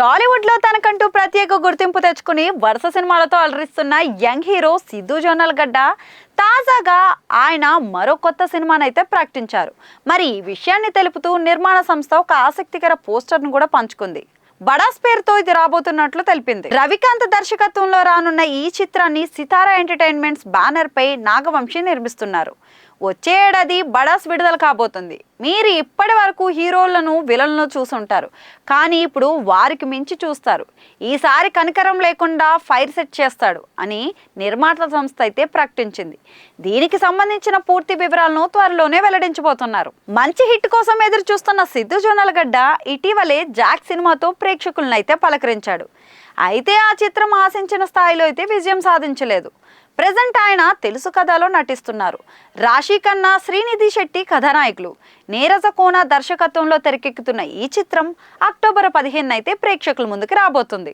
టాలీవుడ్లో తనకంటూ ప్రత్యేక గుర్తింపు తెచ్చుకుని వరుస సినిమాలతో అలరిస్తున్న young hero Siddhu Jonnalagadda తాజాగా ఆయన మరో కొత్త సినిమానైతే ప్రకటించారు. మరి ఈ విషయాన్ని తెలుపుతూ నిర్మాణ సంస్థ ఒక ఆసక్తికర పోస్టర్ను కూడా పంచుకుంది. బడాస్ పేరుతో ఇది రాబోతున్నట్లు తెలిపింది. రవికాంత్ దర్శకత్వంలో రానున్న ఈ చిత్రాన్ని సితారా ఎంటర్టైన్మెంట్స్ బ్యానర్ పై నాగవంశీ నిర్మిస్తున్నారు. వచ్చే ఏడాది బడాస్ విడుదల కాబోతుంది. మీరు ఇప్పటి వరకు హీరోలను విలన్లను చూసుంటారు. కానీ ఇప్పుడు వారికి మించి చూస్తారు. ఈసారి కనికరం లేకుండా ఫైర్ సెట్ చేస్తాడు అని నిర్మాత సంస్థ అయితే ప్రకటించింది. దీనికి సంబంధించిన పూర్తి వివరాలను త్వరలోనే వెల్లడించబోతున్నారు. మంచి హిట్ కోసం ఎదురు చూస్తున్న సిద్ధు జొన్నలగడ్డ ఇటీవలే జాక్ సినిమాతో ప్రేక్షకులనైతే పలకరించాడు. అయితే ఆ చిత్రం ఆశించిన స్థాయిలో అయితే విజయం సాధించలేదు. ప్రజెంట్ ఆయన తెలుసు కథలో నటిస్తున్నారు. రాశి ఖన్నా శ్రీనిధి శెట్టి కథానాయకులు. నీరజ కోన దర్శకత్వంలో తెరకెక్కుతున్న ఈ చిత్రం అక్టోబర్ పదిహేను అయితే ప్రేక్షకుల ముందుకు రాబోతుంది.